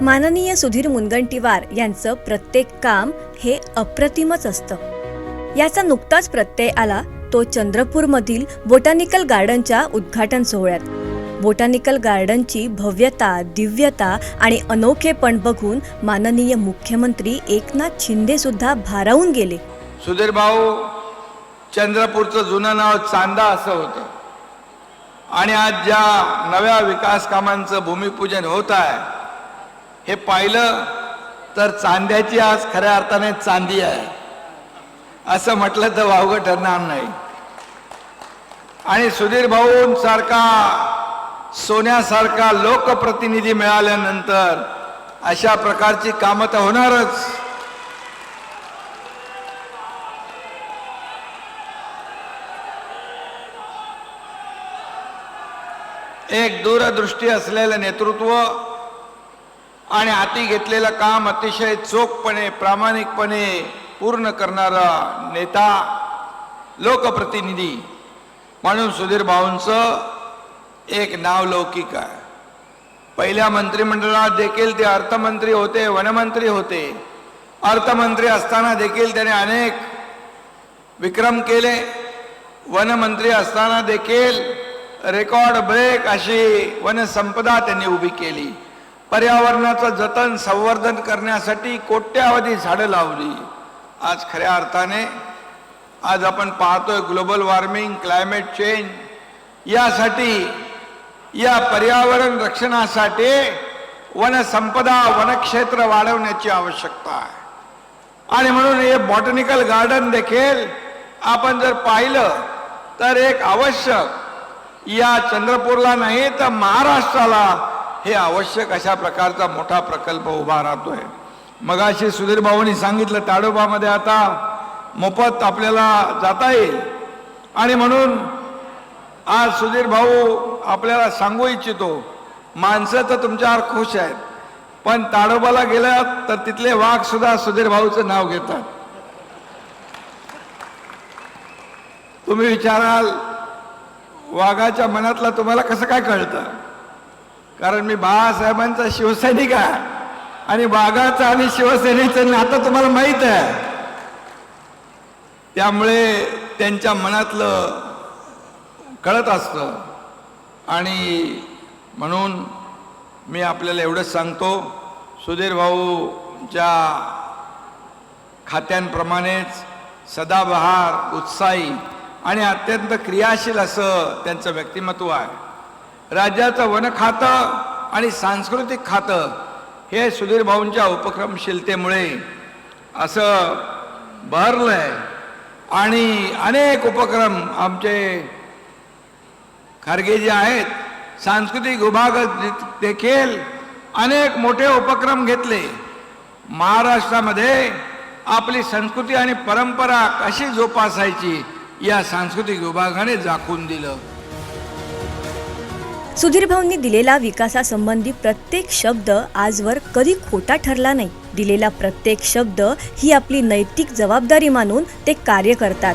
माननीय सुधीर मुनगंटीवार यांचं प्रत्येक काम हे अप्रतिमच असतं. याचा नुकताच प्रत्यय आला तो चंद्रपूरमधील बोटॅनिकल गार्डनच्या उद्घाटन सोहळ्यात. बोटॅनिकल गार्डनची भव्यता दिव्यता आणि अनोखेपण बघून माननीय मुख्यमंत्री एकनाथ शिंदे सुद्धा भारावून गेले. सुधीर भाऊ चंद्रपूरचं जुनं नाव चांदा असं होतं. आणि आज ज्या नव्या विकास कामांचं भूमिपूजन होत आहे हे पाहिलं तर चांद्याची आज खऱ्या अर्थाने चांदी आहे. असं म्हटलं तर वावगं ठरणार नाही. आणि सुधीर भाऊंसारखा सोन्यासारखा लोकप्रतिनिधी मिळाल्यानंतर अशा प्रकारची कामं तर होणारच. एक दूरदृष्टी असलेलं नेतृत्व आणि हाती घेतलेलं काम अतिशय चोखपणे प्रामाणिकपणे पूर्ण करणारा नेता लोकप्रतिनिधी म्हणून सुधीर भाऊंचं एक नाव लौकिक आहे. पहिल्या मंत्रिमंडळात देखील ते अर्थमंत्री होते वनमंत्री होते. अर्थमंत्री असताना देखील त्याने अनेक विक्रम केले. वनमंत्री असताना देखील रेकॉर्ड ब्रेक अशी वनसंपदा त्यांनी उभी केली. पर्यावरणाचं जतन संवर्धन करण्यासाठी कोट्यावधी झाडं लावली. आज खऱ्या अर्थाने आज आपण पाहतोय ग्लोबल वॉर्मिंग क्लायमेट चेंज. यासाठी या पर्यावरण रक्षणासाठी वनसंपदा वनक्षेत्र वाढवण्याची आवश्यकता आहे. आणि म्हणून हे बॉटनिकल गार्डन देखील आपण जर पाहिलं तर एक आवश्यक या चंद्रपूरला नाही तर महाराष्ट्राला हे आवश्यक अशा प्रकारचा मोठा प्रकल्प उभा राहतोय. मगाशी सुधीर भाऊनी सांगितलं ताडोबामध्ये आता मोफत आपल्याला जाता येईल. आणि म्हणून आज सुधीर भाऊ आपल्याला सांगू इच्छितो माणसं तर तुमच्यावर खुश आहेत पण ताडोबाला गेल्यात तर तिथले वाघ सुद्धा सुधीर भाऊचं नाव घेतात. तुम्ही विचाराल वाघाच्या मनातलं तुम्हाला कसं काय कळतं? कारण मी बाळासाहेबांचा शिवसैनिक आहे. आणि बागाचं आणि शिवसेनेचं नातं तुम्हाला माहीत आहे. त्यामुळे त्यांच्या मनातलं कळत असतं. आणि म्हणून मी आपल्याला एवढंच सांगतो सुधीर भाऊच्या खात्यांप्रमाणेच सदाबहार उत्साही आणि अत्यंत क्रियाशील असं त्यांचं व्यक्तिमत्व आहे. राज्याचं वन खातं आणि सांस्कृतिक खातं हे सुधीर भाऊंच्या उपक्रमशीलतेमुळे असं बहरलं आहे आणि अनेक उपक्रम आमचे खारगे जे आहेत. सांस्कृतिक विभाग देखील अनेक मोठे उपक्रम घेतले. महाराष्ट्रामध्ये आपली संस्कृती आणि परंपरा कशी जोपासायची या सांस्कृतिक विभागाने झाकून दिलं. सुधीर भाऊंनी दिलेला विकासासंबंधी प्रत्येक शब्द आजवर कधी खोटा ठरला नाही. दिलेला प्रत्येक शब्द ही आपली नैतिक जबाबदारी मानून ते कार्य करतात.